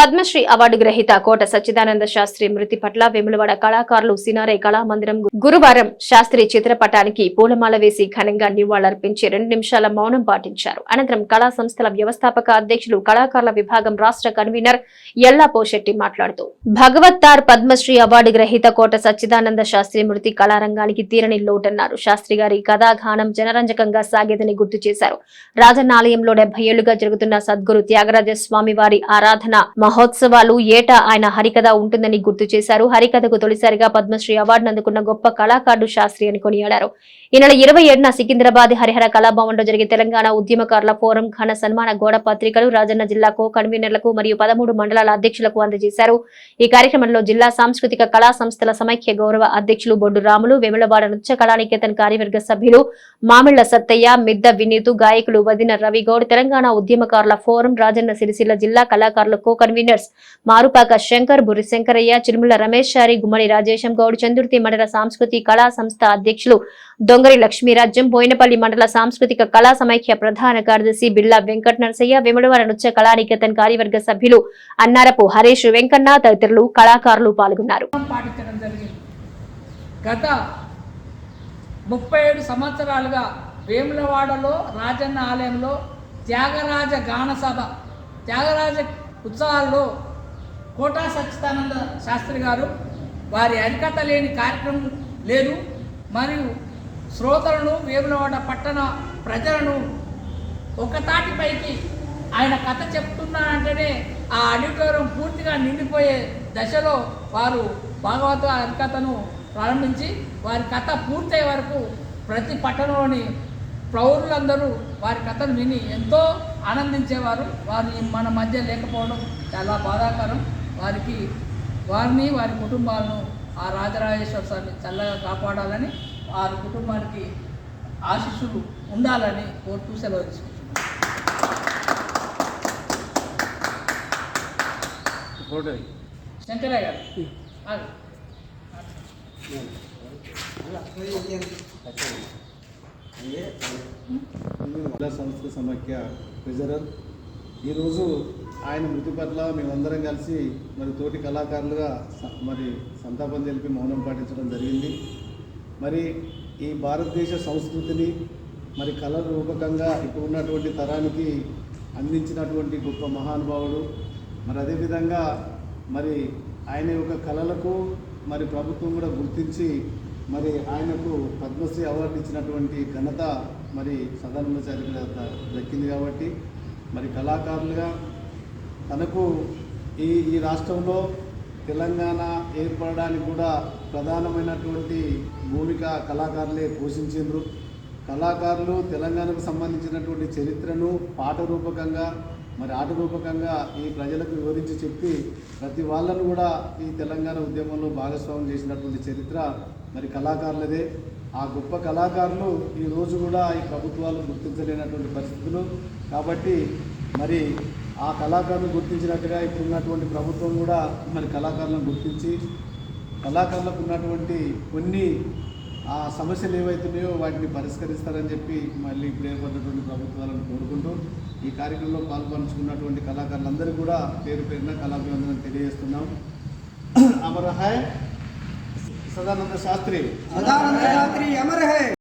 Padmashri award గ్రహీత కోట సచ్చిదానంద శాస్త్రి మృతి పట్ల వెములవాడ కళాకారులు సినారే కళామందిరం గురువారం శాస్త్రి చిత్రపటానికి పూలమాల వేసి ఘనంగా నివాళులర్పించి రెండు నిమిషాల మౌనం పాటించారు. అనంతరం కళా సంస్థల వ్యవస్థాపక అధ్యక్షులు కళాకారుల విభాగం రాష్ట్ర కన్వీనర్ ఎల్లా పోషెట్టి మాట్లాడుతూ భగవత్తార్ పద్మశ్రీ అవార్డు గ్రహీత కోట సచ్చిదానంద శాస్త్రి మృతి కళారంగానికి తీరని లోటన్నారు. శాస్త్రి గారి కథాగానం జనరంజకంగా సాగేదని గుర్తు చేశారు. రాజనాలయంలో ఆలయంలో డెబ్బై ఏళ్ళుగా జరుగుతున్న సద్గురు త్యాగరాజ స్వామి వారి ఆరాధన మహోత్సవాలు ఏటా ఆయన హరికథ ఉంటుందని గుర్తు చేశారు. హరికథకు తొలిసారిగా పద్మశ్రీ అవార్డును అందుకున్న గొప్ప కళాకారుడు శాస్త్రి అని కొనియాడారు. ఈ నెల ఇరవై ఏడున సికింద్రాబాద్ హరిహర కళాభవన్లో జరిగే తెలంగాణ ఉద్యమకారుల ఫోరం ఘన సన్మాన గోడ పత్రికలు రాజన్న జిల్లా కో కన్వీనర్లకు మరియు పదమూడు మండలాల అధ్యక్షులకు అందజేశారు. ఈ కార్యక్రమంలో జిల్లా సాంస్కృతిక కళా సంస్థల సమైక్య గౌరవ అధ్యక్షులు బొడ్డు రాములు వెములవాడ నృత్య కళానికేతన్ కార్యవర్గ సభ్యులు మామిళ్ళ సత్తయ్య మిద్ద వినీతు గాయకులు వదిన రవిగౌడ్ తెలంగాణ ఉద్యమకారుల ఫోరం రాజన్న సిరిసిల్ల జిల్లా కళాకారుల కో కన్వీనర్స్ మారుపాక శంకర్ బుర్రి శంకరయ్య చిరుమల రమేష్ శారి గుమ్మడి రాజేశం గౌడ్ చందుర్తి మండల సాంస్కృతిక కళా సంస్థ అధ్యక్షులు దొంగరి లక్ష్మీరాజ్యం బోయినపల్లి మండల సాంస్కృతిక కళా సమైక్య ప్రధాన కార్యదర్శి బిర్లా వెంకట నరసయ్య వెముడవర నృత్య కళానికేతన్ కార్యవర్గ సభ్యులు అన్నారపు హరీష్ వెంకన్న తదితరులు కళాకారులు పాల్గొన్నారు. గత ముప్పై ఏడు సంవత్సరాలుగా వేములవాడలో రాజన్న ఆలయంలో త్యాగరాజ గాన సభ త్యాగరాజ ఉత్సవాల్లో కోటా సచ్చిదానంద శాస్త్రి గారు వారి అరికత లేని కార్యక్రమం లేదు. మరియు శ్రోతలను వేములవాడ పట్టణ ప్రజలను ఒకతాటిపైకి ఆయన కథ చెప్తున్నారంటేనే ఆ ఆడిటోరియం పూర్తిగా నిండిపోయే దశలో వారు భాగవత హరికథను ప్రారంభించి వారి కథ పూర్తయ్యే వరకు ప్రతి పట్టణంలోని పౌరులందరూ వారి కథను విని ఎంతో ఆనందించేవారు వారు మన మధ్య లేకపోవడం చాలా బాధాకరం వారికి వారిని వారి కుటుంబాలను ఆ రాజరాజేశ్వర స్వామి చల్లగా కాపాడాలని వారి కుటుంబానికి ఆశీస్సులు ఉండాలని కోరుతూ సెలవు తీసుకుంటున్నాను శంకరయ్య గారు. మహిళా సంస్థ సమాఖ్య ట్రెజరర్ ఈరోజు ఆయన మృతి పట్ల మేమందరం కలిసి మరి తోటి కళాకారులుగా స- మరి సంతాపం తెలిపి మౌనం పాటించడం జరిగింది. మరి ఈ భారతదేశ సంస్కృతిని మరి కళ రూపకంగా ఇప్పుడు ఉన్నటువంటి తరానికి అందించినటువంటి గొప్ప మహానుభావుడు. మరి అదేవిధంగా మరి ఆయన యొక్క కళలకు మరి ప్రభుత్వం కూడా గుర్తించి మరి ఆయనకు పద్మశ్రీ అవార్డు ఇచ్చినటువంటి ఘనత మరి సదానందచారి దక్కింది కాబట్టి మరి కళాకారులుగా తనకు ఈ ఈ రాష్ట్రంలో తెలంగాణ ఏర్పడడానికి కూడా ప్రధానమైనటువంటి భూమిక కళాకారులే పోషించారు కళాకారులు తెలంగాణకు సంబంధించినటువంటి చరిత్రను పాట రూపకంగా మరి ఆట రూపకంగా ఈ ప్రజలకు వివరించి చెప్పి ప్రతి వాళ్ళను కూడా ఈ తెలంగాణ ఉద్యమంలో భాగస్వామ్యం చేసినటువంటి చరిత్ర మరి కళాకారులదే. ఆ గొప్ప కళాకారులు ఈరోజు కూడా ఈ ప్రభుత్వాలు గుర్తించలేనటువంటి పరిస్థితులు. కాబట్టి మరి ఆ కళాకారులు గుర్తించినట్టుగా ఇప్పుడు ఉన్నటువంటి ప్రభుత్వం కూడా మరి కళాకారులను గుర్తించి కళాకారులకు ఉన్నటువంటి కొన్ని ఆ సమస్యలు ఏవైతున్నాయో వాటిని పరిష్కరిస్తారని చెప్పి మళ్ళీ ఇప్పుడు ఏర్పడినటువంటి ప్రభుత్వాలను కోరుకుంటూ ఈ కార్యక్రమంలో పాల్పంచుకున్నటువంటి కళాకారులందరూ కూడా పేరు పేరున కళాభివందనం తెలియజేస్తున్నాం. అమరహాయ్. सदानंद शास्त्री। सदानंद शास्त्री अमर है।